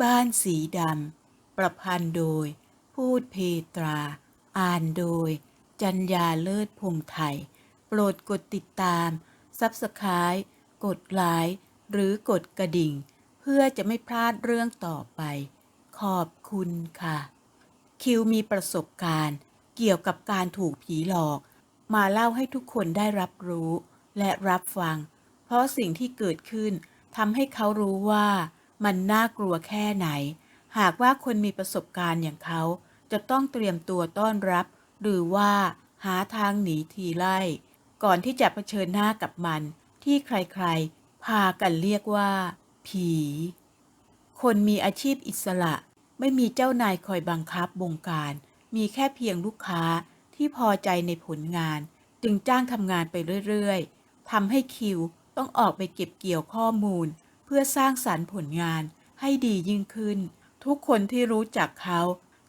่บ้านสีดำ ประพันธ์โดย พูดเพตรา อ่านโดย จัญญาเลิศพงไทย โปรดกดติดตาม ซับสไคร b ์กดไลค์หรือกดกระดิ่ง เพื่อจะไม่พลาดเรื่องต่อไป ขอบคุณค่ะ คิวมีประสบการณ์ เกี่ยวกับการถูกผีหลอก มาเล่าให้ทุกคนได้รับรู้และรับฟัง เพราะสิ่งที่เกิดขึ้นทำให้เขารู้ว่า มันน่ากลัวแค่ไหน หากว่าคนมีประสบการณ์อย่างเขาจะต้องเตรียมตัวต้อนรับ หรือว่าหาทางหนีทีไล่ ก่อนที่จะเผชิญหน้ากับมันที่ใครๆ พากันเรียกว่า ผี คนมีอาชีพอิสระ ไม่มีเจ้านายคอยบังคับบงการ มีแค่เพียงลูกค้าที่พอใจในผลงาน จึงจ้างทำงานไปเรื่อยๆทำให้คิวต้องออกไปเก็บเกี่ยวข้อมูล พื่อสร้างสรรค์ผลงานให้ดียิ่งขึ้น ทุกคนที่รู้จักเขา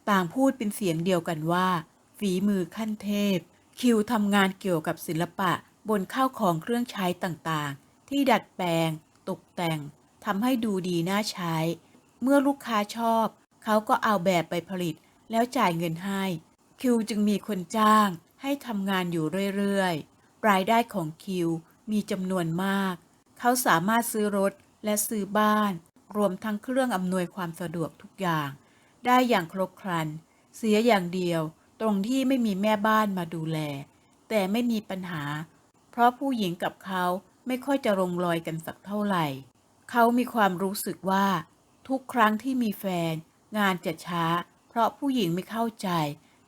ต่างพูดเป็นเสียงเดียวกันว่า ฝีมือขั้นเทพ คิวทำงานเกี่ยวกับศิลปะบนข้าวของเครื่องใช้ต่างๆ ที่ดัดแปลง ตกแต่งทำให้ดูดีน่าใช้ เมื่อลูกค้าชอบ เขาก็เอาแบบไปผลิตแล้วจ่ายเงินให้ คิวจึงมีคนจ้างให้ทำงานอยู่เรื่อยๆ รายได้ของคิวมีจำนวนมาก เขาสามารถซื้อรถ และซื้อบ้าน รวมทั้งเครื่องอำนวยความสะดวกทุกอย่าง ได้อย่างครบครัน เสียอย่างเดียว ตรงที่ไม่มีแม่บ้านมาดูแล แต่ไม่มีปัญหา เพราะผู้หญิงกับเขาไม่ค่อยจะลงรอยกันสักเท่าไหร่ เขามีความรู้สึกว่า ทุกครั้งที่มีแฟน งานจะช้า เพราะผู้หญิงไม่เข้าใจ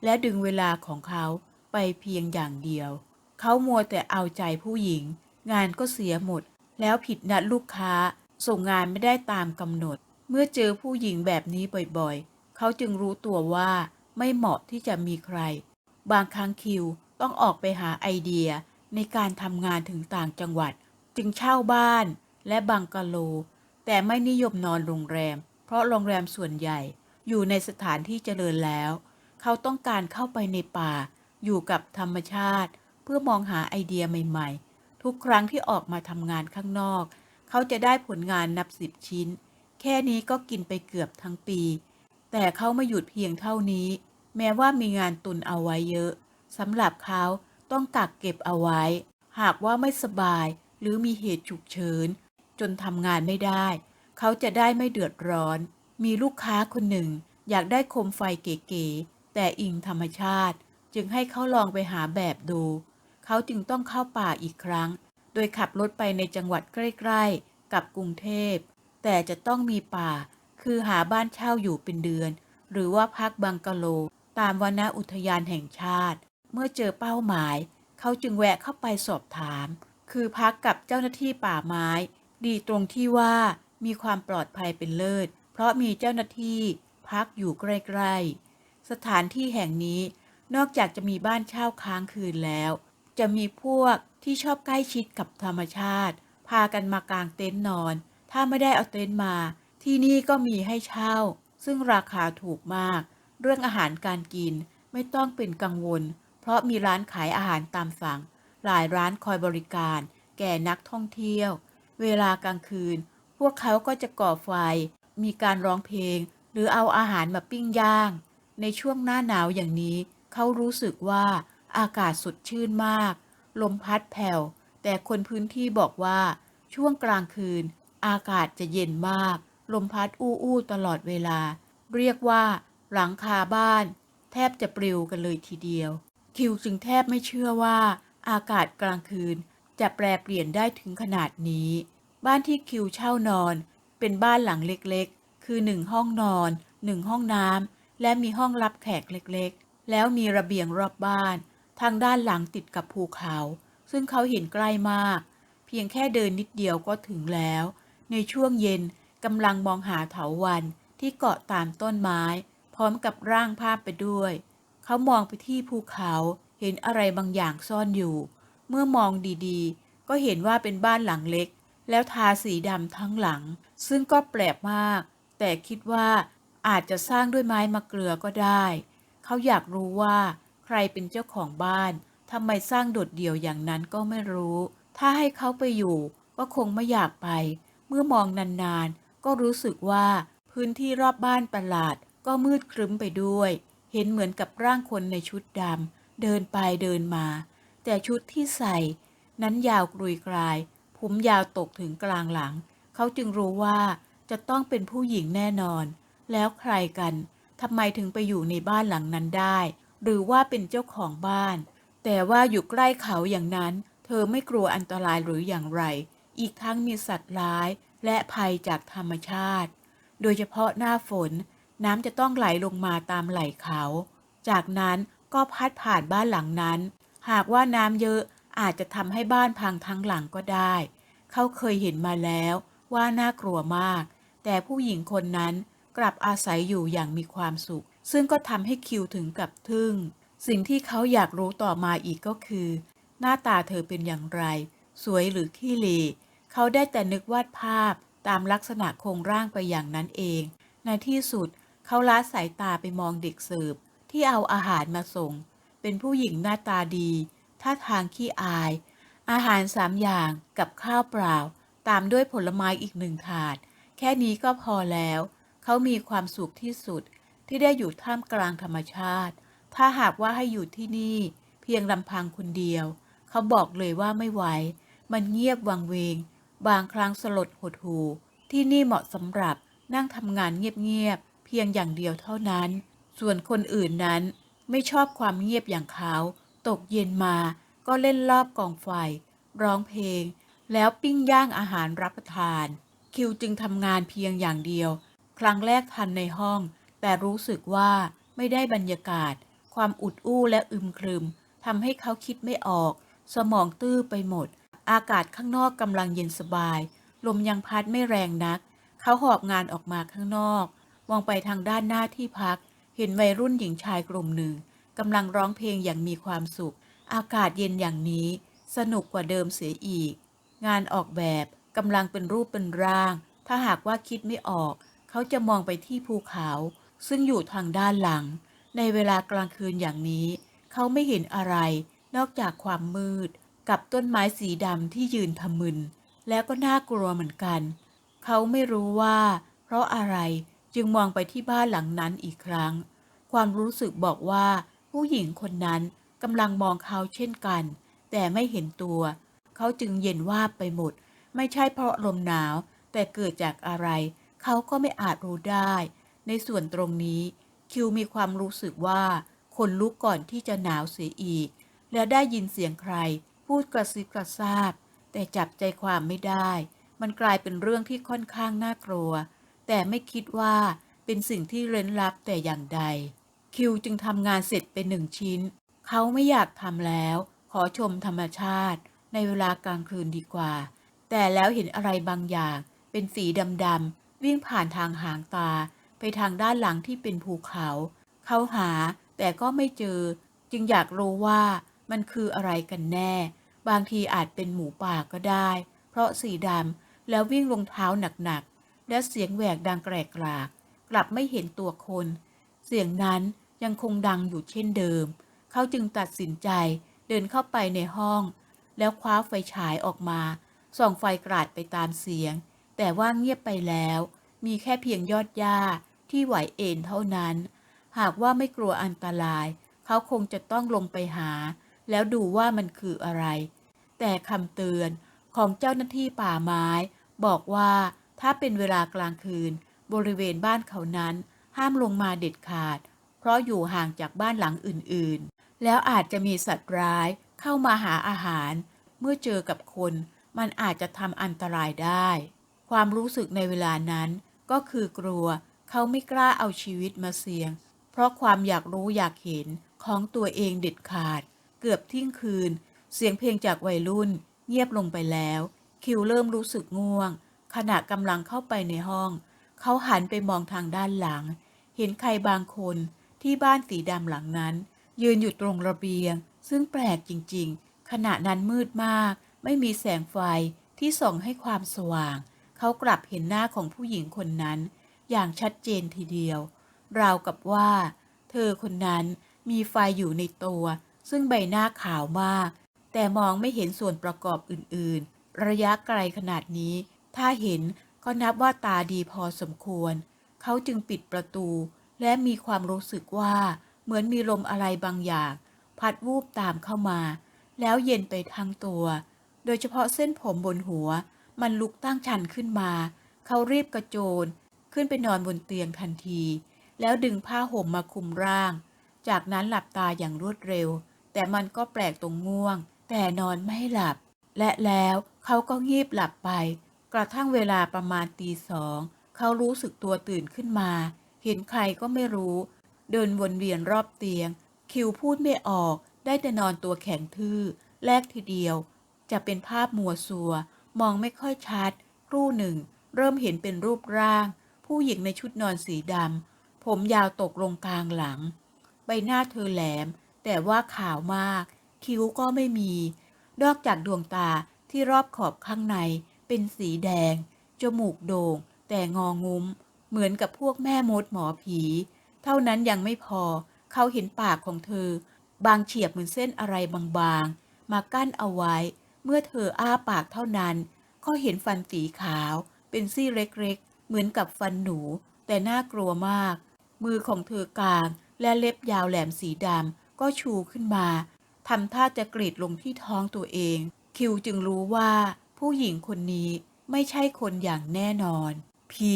และดึงเวลาของเขาไปเพียงอย่างเดียว เขามัวแต่เอาใจผู้หญิง งานก็เสียหมด แล้วผิดนัดลูกค้า ส่งงานไม่ได้ตามกำหนด เมื่อเจอผู้หญิงแบบนี้บ่อยๆ เขาจึงรู้ตัวว่าไม่เหมาะที่จะมีใคร บางครั้งคิวต้องออกไปหาไอเดียในการทำงานถึงต่างจังหวัด จึงเช่าบ้านและบังกะโล แต่ไม่นิยมนอนโรงแรม เพราะโรงแรมส่วนใหญ่ อยู่ในสถานที่เจริญแล้ว เขาต้องการเข้าไปในป่า อยู่กับธรรมชาติ เพื่อมองหาไอเดียใหม่ ๆ ทุกครั้งที่ออกมาทำงานข้างนอก เขาจะได้ผลงานนับสิบชิ้น แค่นี้ก็กินไปเกือบทั้งปี แต่เขาไม่หยุดเพียงเท่านี้ แม้ว่ามีงานตุนเอาไว้เยอะสำหรับเขาต้องกักเก็บเอาไว้ หากว่าไม่สบายหรือมีเหตุฉุกเฉิน จนทำงานไม่ได้ เขาจะได้ไม่เดือดร้อน มีลูกค้าคนหนึ่ง อยากได้โคมไฟเก๋ๆแต่อิงธรรมชาติ จึงให้เขาลองไปหาแบบดู เขาจึงต้องเข้าป่าอีกครั้ง โดยขับรถไปในจังหวัดใกล้ๆ กับกรุงเทพ แต่จะต้องมีป่า คือหาบ้านเช่าอยู่เป็นเดือน หรือว่าพักบังกะโล ตามวนาอุทยานแห่งชาติ เมื่อเจอเป้าหมาย เขาจึงแวะเข้าไปสอบถาม คือพักกับเจ้าหน้าที่ป่าไม้ ดีตรงที่ว่ามีความปลอดภัยเป็นเลิศ เพราะมีเจ้าหน้าที่พักอยู่ใกล้ๆ สถานที่แห่งนี้นอกจากจะมีบ้านเช่าค้างคืนแล้ว จะมีพวกที่ชอบใกล้ชิดกับธรรมชาติ พากันมากางเต็นท์นอน ถ้าไม่ได้เอาเต็นท์มา ที่นี่ก็มีให้เช่า ซึ่งราคาถูกมาก เรื่องอาหารการกินไม่ต้องเป็นกังวล เพราะมีร้านขายอาหารตามสั่ง หลายร้านคอยบริการ แก่นักท่องเที่ยว เวลากลางคืน พวกเขาก็จะก่อไฟ มีการร้องเพลง หรือเอาอาหารมาปิ้งย่าง ในช่วงหน้าหนาวอย่างนี้ เขารู้สึกว่า อากาศสดชื่นมาก ลมพัดแผ่ว แต่คนพื้นที่บอกว่า ช่วงกลางคืน อากาศจะเย็นมาก ลมพัดอู้อู้ตลอดเวลา เรียกว่า หลังคาบ้าน แทบจะปลิวกันเลยทีเดียว คิวจึงแทบไม่เชื่อว่า อากาศกลางคืน จะแปรเปลี่ยนได้ถึงขนาดนี้ บ้านที่คิวเช่านอน เป็นบ้านหลังเล็กๆ คือหนึ่งห้องนอนหนึ่งห้องน้ำและมีห้องรับแขกเล็กๆ แล้วมีระเบียงรอบบ้าน ทางด้านหลังติดกับภูเขา ซึ่งเขาเห็นใกล้มาก เพียงแค่เดินนิดเดียวก็ถึงแล้ว ในช่วงเย็นกำลังมองหาเถาวันที่เกาะตามต้นไม้ พร้อมกับร่างภาพไปด้วย เขามองไปที่ภูเขาเห็นอะไรบางอย่างซ่อนอยู่ เมื่อมองดีๆ ก็เห็นว่าเป็นบ้านหลังเล็ก แล้วทาสีดำทั้งหลัง ซึ่งก็แปลกมาก แต่คิดว่าอาจจะสร้างด้วยไม้มะเกลือก็ได้ เขาอยากรู้ว่า ใครเป็นเจ้าของบ้านทำไมสร้างโดดเดี่ยวอย่างนั้นก็ไม่รู้ ถ้าให้เขาไปอยู่ก็คงไม่อยากไป เมื่อมองนานๆ ก็รู้สึกว่าพื้นที่รอบบ้านประหลาดก็มืดครึ้มไปด้วย เห็นเหมือนกับร่างคนในชุดดำเดินไปเดินมา แต่ชุดที่ใส่ นั้นยาวกรุยกราย ผมยาวตกถึงกลางหลัง เขาจึงรู้ว่าจะต้องเป็นผู้หญิงแน่นอน แล้วใครกันทำไมถึงไปอยู่ในบ้านหลังนั้นได้ หรือว่าเป็นเจ้าของบ้าน แต่ว่าอยู่ใกล้เขาอย่างนั้น เธอไม่กลัวอันตรายหรืออย่างไร อีกทั้งมีสัตว์ร้ายและภัยจากธรรมชาติ โดยเฉพาะหน้าฝน น้ำจะต้องไหลลงมาตามไหล่เขา จากนั้นก็พัดผ่านบ้านหลังนั้น หากว่าน้ำเยอะอาจจะทำให้บ้านพังทั้งหลังก็ได้ เขาเคยเห็นมาแล้วว่าน่ากลัวมาก แต่ผู้หญิงคนนั้นกลับอาศัยอยู่อย่างมีความสุข ซึ่งก็ทำให้คิวถึงกับทึ่ง สิ่งที่เขาอยากรู้ต่อมาอีกก็คือ หน้าตาเธอเป็นอย่างไร สวยหรือขี้เหร่เขาได้แต่นึกวาดภาพตามลักษณะโครงร่างไปอย่างนั้นเอง ในที่สุดเขาละสายตาไปมองเด็กเสิร์ฟที่เอาอาหารมาส่ง เป็นผู้หญิงหน้าตาดีท่าทางขี้อาย อาหารสามอย่างกับข้าวเปล่า ตามด้วยผลไม้อีกหนึ่งถาด แค่นี้ก็พอแล้ว เขามีความสุขที่สุด ที่ได้อยู่ท่ามกลางธรรมชาติ ถ้าหากว่าให้อยู่ที่นี่ เพียงลำพังคนเดียว เขาบอกเลยว่าไม่ไหว มันเงียบวังเวง บางครั้งสลดหดหู ที่นี่เหมาะสำหรับนั่งทำงานเงียบๆ เพียงอย่างเดียวเท่านั้น ส่วนคนอื่นนั้นไม่ชอบความเงียบอย่างเขา ตกเย็นมาก็เล่นรอบกองไฟ ร้องเพลง แล้วปิ้งย่างอาหารรับประทาน คิวจึงทำงานเพียงอย่างเดียว ครั้งแรกทันในห้อง แต่รู้สึกว่าไม่ได้บรรยากาศ ความอุดอู้และอึมครึมทำให้เขาคิดไม่ออก สมองตื้อไปหมด อากาศข้างนอกกำลังเย็นสบาย ลมยังพัดไม่แรงนัก เขาหอบงานออกมาข้างนอก มองไปทางด้านหน้าที่พัก เห็นวัยรุ่นหญิงชายกลุ่มหนึ่งกำลังร้องเพลงอย่างมีความสุข อากาศเย็นอย่างนี้ สนุกกว่าเดิมเสียอีก งานออกแบบกำลังเป็นรูปเป็นร่าง ถ้าหากว่าคิดไม่ออก เขาจะมองไปที่ภูเขา ซึ่งอยู่ทางด้านหลัง ในเวลากลางคืนอย่างนี้ เขาไม่เห็นอะไรนอกจากความมืด กับต้นไม้สีดำที่ยืนทำมึน แล้วก็น่ากลัวเหมือนกัน เขาไม่รู้ว่า เพราะอะไรจึงมองไปที่บ้านหลังนั้นอีกครั้ง ความรู้สึกบอกว่า ผู้หญิงคนนั้นกำลังมองเขาเช่นกัน แต่ไม่เห็นตัว เขาจึงเย็นว่าบไปหมด ไม่ใช่เพราะลมหนาว แต่เกิดจากอะไร เขาก็ไม่อาจรู้ได้ ในส่วนตรงนี้คิวมีความรู้สึกว่าคนลุกก่อนที่จะหนาวเสียอีก และได้ยินเสียงใคร พูดกระซิบกระซาบ แต่จับใจความไม่ได้ มันกลายเป็นเรื่องที่ค่อนข้างน่ากลัว แต่ไม่คิดว่าเป็นสิ่งที่เร้นลับแต่อย่างใด คิวจึงทำงานเสร็จเป็นหนึ่งชิ้น เขาไม่อยากทำแล้ว ขอชมธรรมชาติ ในเวลากลางคืนดีกว่า แต่แล้วเห็นอะไรบางอย่าง เป็นสีดำๆวิ่งผ่านทางหางตา ไปทางด้านหลังที่เป็นภูเขา เขาหาแต่ก็ไม่เจอ จึงอยากรู้ว่ามันคืออะไรกันแน่ บางทีอาจเป็นหมูป่าก็ได้ เพราะสีดำแล้ววิ่งลงเท้าหนักๆ และเสียงแหวกดังแกรกกราก กลับไม่เห็นตัวคน เสียงนั้นยังคงดังอยู่เช่นเดิม เขาจึงตัดสินใจเดินเข้าไปในห้อง แล้วคว้าไฟฉายออกมา ส่องไฟกราดไปตามเสียง แต่ว่าเงียบไปแล้ว มีแค่เพียงยอดหญ้าที่ไหวเอ็นเท่านั้น หากว่าไม่กลัวอันตราย เขาคงจะต้องลงไปหา แล้วดูว่ามันคืออะไร แต่คำเตือนของเจ้าหน้าที่ป่าไม้ บอกว่าถ้าเป็นเวลากลางคืน บริเวณบ้านเขานั้น ห้ามลงมาเด็ดขาด เพราะอยู่ห่างจากบ้านหลังอื่นๆ แล้วอาจจะมีสัตว์ร้ายเข้ามาหาอาหาร เมื่อเจอกับคน มันอาจจะทำอันตรายได้ ความรู้สึกในเวลานั้น ก็คือกลัว เขาไม่กล้าเอาชีวิตมาเสี่ยง เพราะความอยากรู้อยากเห็นของตัวเองเด็ดขาด เกือบที่ยงคืน เสียงเพลงจากวัยรุ่น เงียบลงไปแล้ว คิวเริ่มรู้สึกง่วง ขณะกำลังเข้าไปในห้อง เขาหันไปมองทางด้านหลัง เห็นใครบางคนที่บ้านสีดำหลังนั้น ยืนอยู่ตรงระเบียง ซึ่งแปลกจริง ๆ ขณะนั้นมืดมาก ไม่มีแสงไฟที่ส่องให้ความสว่าง เขากลับเห็นหน้าของผู้หญิงคนนั้น อย่างชัดเจนทีเดียว ราวกับว่า เธอคนนั้นมีไฟอยู่ในตัว ซึ่งใบหน้าขาวมาก แต่มองไม่เห็นส่วนประกอบอื่น ๆ ระยะไกลขนาดนี้ ถ้าเห็นก็นับว่าตาดีพอสมควร เขาจึงปิดประตู และมีความรู้สึกว่า เหมือนมีลมอะไรบางอย่าง พัดวูบตามเข้ามา แล้วเย็นไปทั้งตัว โดยเฉพาะเส้นผมบนหัว มันลุกตั้งชันขึ้นมา เขารีบกระโจน ขึ้นไปนอนบนเตียงทันที แล้วดึงผ้าห่มมาคลุมร่าง จากนั้นหลับตาอย่างรวดเร็ว แต่มันก็แปลกตรงง่วง แต่นอนไม่หลับ และแล้วเขาก็งีบหลับไป กระทั่งเวลาประมาณตีสองเขารู้สึกตัวตื่นขึ้นมา เห็นใครก็ไม่รู้ เดินวนเวียนรอบเตียง คิวพูดไม่ออก ได้แต่นอนตัวแข็งทื่อ แรกทีเดียว จะเป็นภาพมัวซัว มองไม่ค่อยชัด ครู่หนึ่ง เริ่มเห็นเป็นรูปร่าง ผู้หญิงในชุดนอนสีดำ ผมยาวตกลงกลางหลัง ใบหน้าเธอแหลม แต่ว่าขาวมาก คิ้วก็ไม่มี นอกจากดวงตาที่รอบขอบข้างใน เป็นสีแดง จมูกโด่ง แต่งองุ้ม เหมือนกับพวกแม่มดหมอผี เท่านั้นยังไม่พอ เขาเห็นปากของเธอ บางเฉียบเหมือนเส้นอะไรบางๆ มากั้นเอาไว้ เมื่อเธออ้าปากเท่านั้น ก็เห็นฟันสีขาว เป็นซี่เล็กๆ เหมือนกับฟันหนู แต่น่ากลัวมาก มือของเธอกลางและเล็บยาวแหลมสีดำก็ชูขึ้นมาทำท่าจะกรีดลงที่ท้องตัวเอง คิวจึงรู้ว่า ผู้หญิงคนนี้ไม่ใช่คนอย่างแน่นอน ผี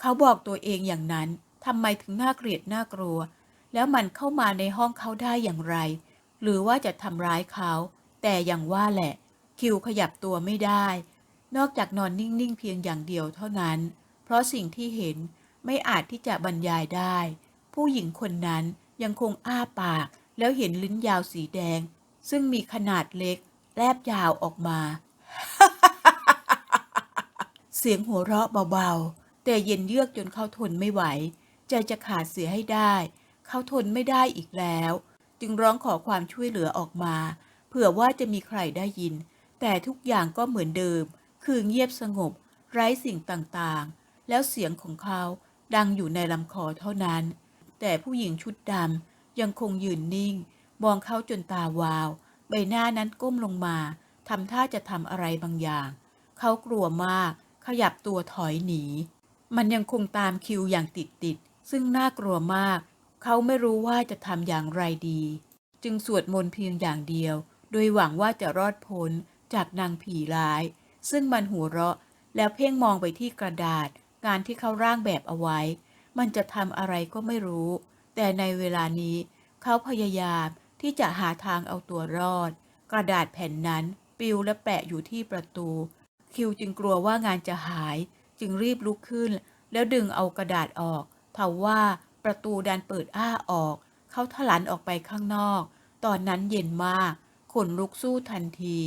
เขาบอกตัวเองอย่างนั้นทำไมถึงน่าเกลียดน่ากลัว แล้วมันเข้ามาในห้องเขาได้อย่างไร หรือว่าจะทำร้ายเขา แต่อย่างว่าแหละ คิวขยับตัวไม่ได้ นอกจากนอนนิ่ง ๆ เพียงอย่างเดียวเท่านั้น เพราะสิ่งที่เห็นไม่อาจที่จะบรรยายได้ ผู้หญิงคนนั้นยังคงอ้าปาก แล้วเห็นลิ้นยาวสีแดง ซึ่งมีขนาดเล็ก แลบยาวออกมา เสียงหัวเราะเบา ๆ แต่เย็นเยือกจนเขาทนไม่ไหว ใจจะขาดเสียให้ได้ เขาทนไม่ได้อีกแล้ว จึงร้องขอความช่วยเหลือออกมา เผื่อว่าจะมีใครได้ยิน แต่ทุกอย่างก็เหมือนเดิม คือเงียบสงบ ไร้สิ่งต่างๆ แล้วเสียงของเขาดังอยู่ในลำคอเท่านั้น แต่ผู้หญิงชุดดำยังคงยืนนิ่ง มองเขาจนตาวาว ใบหน้านั้นก้มลงมาทำท่าจะทำอะไรบางอย่าง เขากลัวมาก ขยับตัวถอยหนี มันยังคงตามคิวอย่างติดติดๆซึ่งน่ากลัวมาก เขาไม่รู้ว่าจะทำอย่างไรดี จึงสวดมนต์เพียงอย่างเดียว โดยหวังว่าจะรอดพ้น จากนางผีร้าย ซึ่งมันหัวเราะแล้วเพ่งมองไปที่กระดาษ งานที่เขาร่างแบบเอาไว้ มันจะทำอะไรก็ไม่รู้ แต่ในเวลานี้ เขาพยายามที่จะหาทางเอาตัวรอด กระดาษแผ่นนั้นปิวและแปะอยู่ที่ประตู คิวจึงกลัวว่างานจะหาย จึงรีบลุกขึ้น แล้วดึงเอากระดาษออกทว่าประตูดันเปิดอ้าออก เขาถลันออกไปข้างนอก ตอนนั้นเย็นมาก ขนลุกสู้ทันที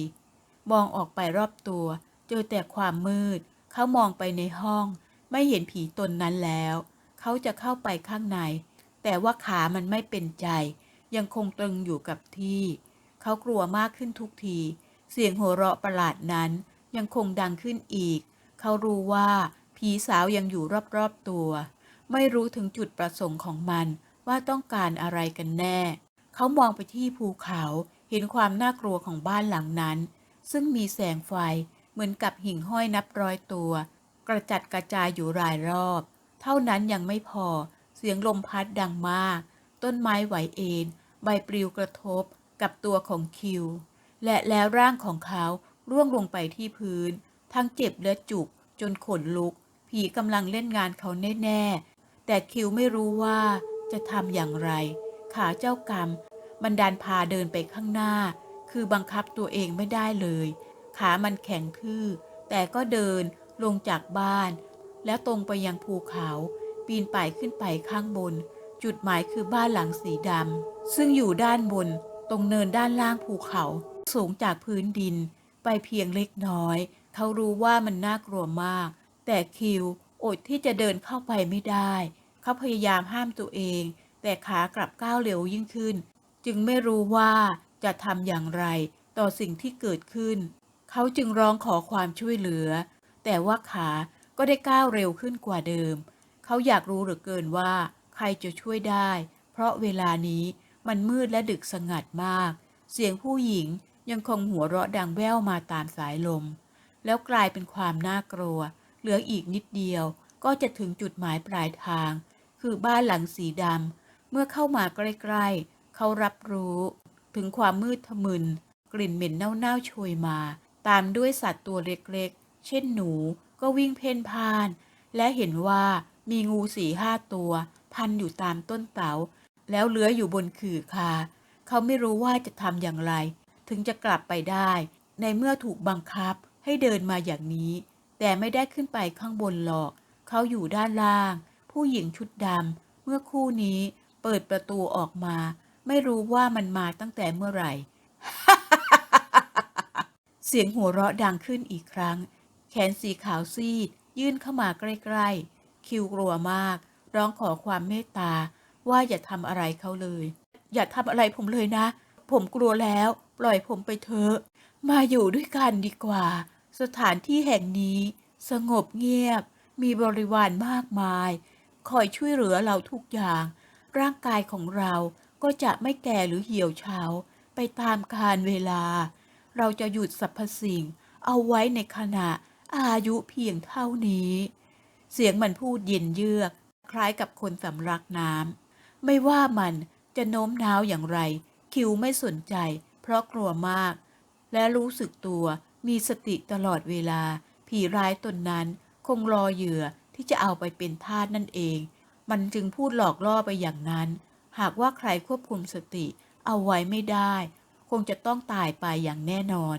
มองออกไปรอบตัว เจอแต่ความมืด เขามองไปในห้อง ไม่เห็นผีตนนั้นแล้ว เขาจะเข้าไปข้างใน แต่ว่าขามันไม่เป็นใจ ยังคงตรึงอยู่กับที่ เขากลัวมากขึ้นทุกที เสียงหัวเราะประหลาดนั้น ยังคงดังขึ้นอีก เขารู้ว่าผีสาวยังอยู่รอบๆตัว ไม่รู้ถึงจุดประสงค์ของมันว่าต้องการอะไรกันแน่ เขามองไปที่ภูเขา เห็นความน่ากลัวของบ้านหลังนั้น ซึ่งมีแสงไฟเหมือนกับหิ่งห้อยนับร้อยตัว กระจัดกระจายอยู่รายรอบ เท่านั้นยังไม่พอ เสียงลมพัดดังมาก ต้นไม้ไหวเอ็นใบปลิวกระทบกับตัวของคิว และแล้วร่างของเขาร่วงลงไปที่พื้น ทั้งเจ็บและจุกจนขนลุก ผีกำลังเล่นงานเขาแน่ๆ แต่คิวไม่รู้ว่าจะทำอย่างไร ขาเจ้ากรรม มันดันพาเดินไปข้างหน้า คือบังคับตัวเองไม่ได้เลย ขามันแข็งทื่อ แต่ก็เดินลงจากบ้าน แล้วตรงไปยังภูเขา ปีนป่ายขึ้นไปข้างบน จุดหมายคือบ้านหลังสีดำซึ่งอยู่ด้านบน ตรงเนินด้านล่างภูเขา สูงจากพื้นดิน ไปเพียงเล็กน้อย เขารู้ว่ามันน่ากลัวมาก แต่คิวอดที่จะเดินเข้าไปไม่ได้ เขาพยายามห้ามตัวเอง แต่ขากลับก้าวเร็วยิ่งขึ้น จึงไม่รู้ว่า จะทำอย่างไรต่อสิ่งที่เกิดขึ้น เขาจึงร้องขอความช่วยเหลือ แต่ว่าขาก็ได้ก้าวเร็วขึ้นกว่าเดิม เขาอยากรู้เหลือเกินว่า ใครจะช่วยได้ เพราะเวลานี้มันมืดและดึกสงัดมาก เสียงผู้หญิงยังคงหัวเราะดังแว่วมาตามสายลม แล้วกลายเป็นความน่ากลัว เหลืออีกนิดเดียว ก็จะถึงจุดหมายปลายทาง คือบ้านหลังสีดำเมื่อเข้ามาใกล้ ๆ เขารับรู้ ถึงความมืดทะมึน กลิ่นเหม็นเน่าๆโชยมา ตามด้วยสัตว์ตัวเล็กๆ เช่นหนูก็วิ่งเพ่นพ่าน และเห็นว่ามีงูสี่ห้าตัว พันอยู่ตามต้นเตาแล้วเลื้อยอยู่บนขื่อคา เขาไม่รู้ว่าจะทำอย่างไร ถึงจะกลับไปได้ ในเมื่อถูกบังคับให้เดินมาอย่างนี้ แต่ไม่ได้ขึ้นไปข้างบนหรอก เขาอยู่ด้านล่าง ผู้หญิงชุดดำเมื่อคู่นี้เปิดประตูออกมา ไม่รู้ว่ามันมาตั้งแต่เมื่อไหร่ เสียงหัวเราะดังขึ้นอีกครั้ง แขนสีขาวซีด ยื่นเข้ามาใกล้ๆ คิวกลัวมาก ร้องขอความเมตตา ว่าอย่าทำอะไรเขาเลย อย่าทำอะไรผมเลยนะ ผมกลัวแล้ว ปล่อยผมไปเถอะ มาอยู่ด้วยกันดีกว่า สถานที่แห่งนี้ สงบเงียบ มีบริวารมากมาย คอยช่วยเหลือเราทุกอย่าง ร่างกายของเรา ก็จะไม่แก่หรือเหี่ยวเฉาไปตามกาลเวลา เราจะหยุดสรรพสิ่ง เอาไว้ในขณะอายุเพียงเท่านี้ เสียงมันพูดเย็นเยือก คล้ายกับคนสำลักน้ำไม่ว่ามันจะโน้มน้าวอย่างไร คิวไม่สนใจ เพราะกลัวมาก และรู้สึกตัวมีสติตลอดเวลา ผีร้ายตนนั้นคงรอเหยื่อที่จะเอาไปเป็นทาสนั่นเอง มันจึงพูดหลอกล่อไปอย่างนั้น หากว่าใครควบคุมสติ เอาไว้ไม่ได้ คงจะต้องตายไปอย่างแน่นอน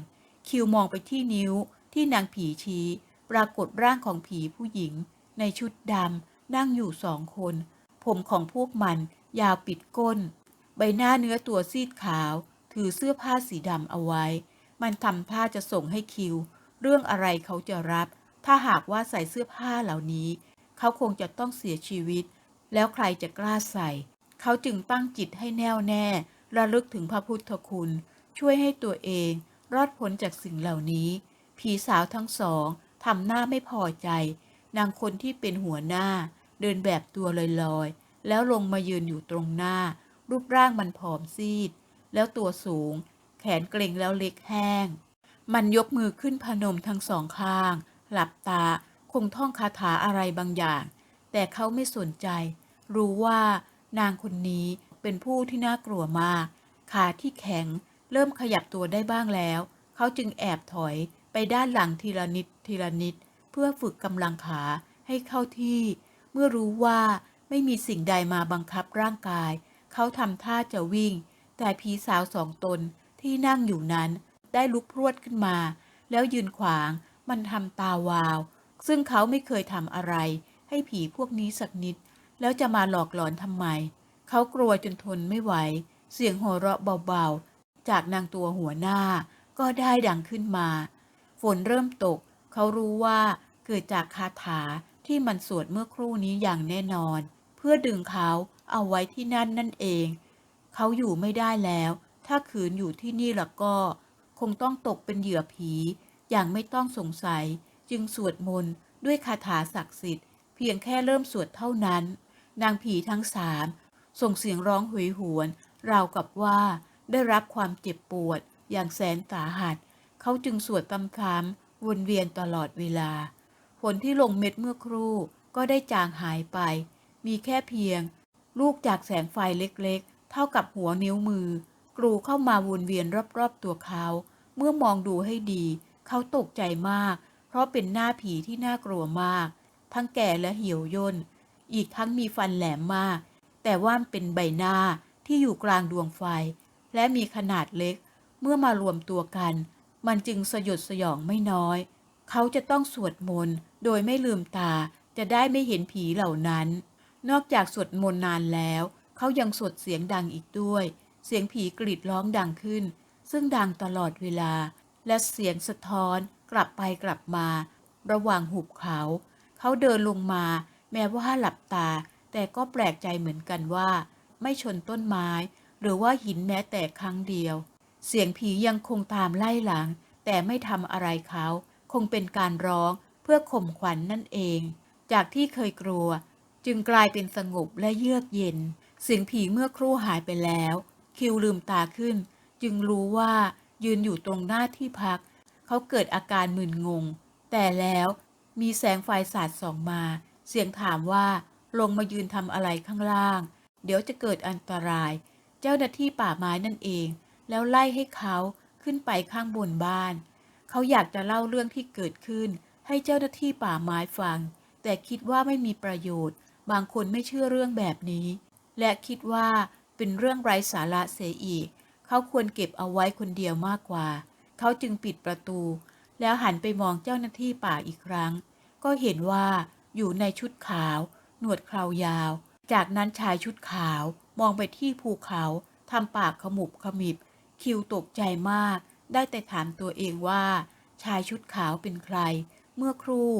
คิวมองไปที่นิ้วที่นางผีชี้ ปรากฏร่างของผีผู้หญิง ในชุดดำนั่งอยู่สองคน ผมของพวกมันยาวปิดก้น ใบหน้าเนื้อตัวซีดขาว ถือเสื้อผ้าสีดำเอาไว้ มันทำท่าจะส่งให้คิว เรื่องอะไรเขาจะรับ ถ้าหากว่าใส่เสื้อผ้าเหล่านี้ เขาคงจะต้องเสียชีวิต แล้วใครจะกล้าใส่ เขาจึงตั้งจิตให้แน่วแน่ ระลึกถึงพระพุทธคุณ ช่วยให้ตัวเอง รอดพ้นจากสิ่งเหล่านี้ ผีสาวทั้งสองทำหน้าไม่พอใจ นางคนที่เป็นหัวหน้า เดินแบบตัวลอยๆ แล้วลงมายืนอยู่ตรงหน้า รูปร่างมันผอมซีด แล้วตัวสูง แขนเกร็งแล้วเล็กแห้ง มันยกมือขึ้นพนมทั้งสองข้าง หลับตาคงท่องคาถาอะไรบางอย่าง แต่เขาไม่สนใจ รู้ว่า นางคนนี้เป็นผู้ที่น่ากลัวมาก ขาที่แข็งเริ่มขยับตัวได้บ้างแล้ว เขาจึงแอบถอยไปด้านหลังทีละนิดทีละนิด เพื่อฝึกกำลังขาให้เข้าที่ เมื่อรู้ว่าไม่มีสิ่งใดมาบังคับร่างกาย เขาทำท่าจะวิ่ง แต่ผีสาวสองตนที่นั่งอยู่นั้น ได้ลุกพรวดขึ้นมา แล้วยืนขวางมันทำตาวาว ซึ่งเขาไม่เคยทำอะไร ให้ผีพวกนี้สักนิด แล้วจะมาหลอกหลอนทำไม เขากลัวจนทนไม่ไหว เสียงหัวเราะเบาๆ จากนางตัวหัวหน้า ก็ได้ดังขึ้นมา ฝนเริ่มตก เขารู้ว่าเกิดจากคาถาที่มันสวดเมื่อครู่นี้อย่างแน่นอน เพื่อดึงเขาเอาไว้ที่นั่นนั่นเอง เขาอยู่ไม่ได้แล้ว ถ้าขืนอยู่ที่นี่ล้วก็ คงต้องตกเป็นเหยื่อผี อย่างไม่ต้องสงสัย จึงสวดมนต์ด้วยคาถาศักดิ์สิทธิ์เพียงแค่เริ่มสวดเท่านั้น นางผีทั้งสามส่งเสียงร้องหวยหวน ราวกับว่าได้รับความเจ็บปวดอย่างแสนสาหัส เขาจึงสวดตำคำวนเวียนตลอดเวลา ฝนที่ลงเม็ดเมื่อครู่ก็ได้จางหายไป มีแค่เพียง ลูกจากแสงไฟเล็กๆ เท่ากับหัวนิ้วมือ กรูเข้ามาวนเวียนรอบๆตัวเขา เมื่อมองดูให้ดี เขาตกใจมาก เพราะเป็นหน้าผีที่น่ากลัวมาก ทั้งแก่และเหี่ยวย่น อีกทั้งมีฟันแหลมมาก แต่ว่าเป็นใบหน้าที่อยู่กลางดวงไฟ และมีขนาดเล็ก เมื่อมารวมตัวกัน มันจึงสยดสยองไม่น้อย เขาจะต้องสวดมนต์โดยไม่ลืมตาจะได้ไม่เห็นผีเหล่านั้น นอกจากสวดมนต์นานแล้ว เขายังสวดเสียงดังอีกด้วย เสียงผีกรีดร้องดังขึ้น ซึ่งดังตลอดเวลา และเสียงสะท้อนกลับไปกลับมา ระหว่างหุบเขา เขาเดินลงมา แม้ว่าหลับตา แต่ก็แปลกใจเหมือนกันว่า ไม่ชนต้นไม้ หรือว่าหินแม้แต่ครั้งเดียว เสียงผียังคงตามไล่หลัง แต่ไม่ทำอะไรเขา คงเป็นการร้องเพื่อข่มขวัญนนั่นเอง จากที่เคยกลัว จึงกลายเป็นสงบและเยือกเย็น เสียงผีเมื่อครู่หายไปแล้ว คิวลืมตาขึ้น จึงรู้ว่ายืนอยู่ตรงหน้าที่พัก เขาเกิดอาการมึนงง แต่แล้วมีแสงไฟสาดส่องมา เสียงถามว่าลงมายืนทำอะไรข้างล่าง เดี๋ยวจะเกิดอันตราย เจ้าหน้าที่ป่าไม้นั่นเอง แล้วไล่ให้เขาขึ้นไปข้างบนบ้าน เขาอยากจะเล่าเรื่องที่เกิดขึ้น ให้เจ้าหน้าที่ป่าไม้ฟัง แต่คิดว่าไม่มีประโยชน์ บางคนไม่เชื่อเรื่องแบบนี้ และคิดว่าเป็นเรื่องไร้สาระเสียอีก เขาควรเก็บเอาไว้คนเดียวมากกว่า เขาจึงปิดประตู แล้วหันไปมองเจ้าหน้าที่ป่าอีกครั้ง ก็เห็นว่า อยู่ในชุดขาว หนวดเคราวยาว จากนั้นชายชุดขาวมองไปที่ภูเขาทำปากขมุบขมิบ คิวตกใจมาก ได้แต่ถามตัวเองว่า ชายชุดขาวเป็นใคร เมื่อครู่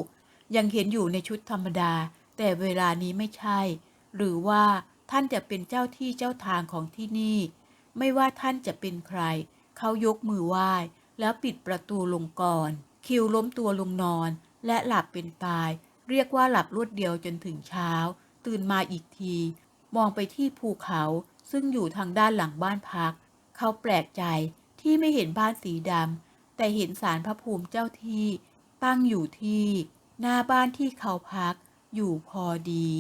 ยังเห็นอยู่ในชุดธรรมดา แต่เวลานี้ไม่ใช่ หรือว่าท่านจะเป็นเจ้าที่เจ้าทางของที่นี่ ไม่ว่าท่านจะเป็นใคร เขายกมือไหว้ แล้วปิดประตูลงก่อน คิวล้มตัวลงนอน และหลับเป็นตาย เรียกว่าหลับรวดเดียวจนถึงเช้า ตื่นมาอีกที มองไปที่ภูเขาซึ่งอยู่ทางด้านหลังบ้านพัก เขาแปลกใจที่ไม่เห็นบ้านสีดำแต่เห็นสารพระภูมิเจ้าที่ ตั้งอยู่ที่ หน้าบ้านที่เขาพัก อยู่พอดี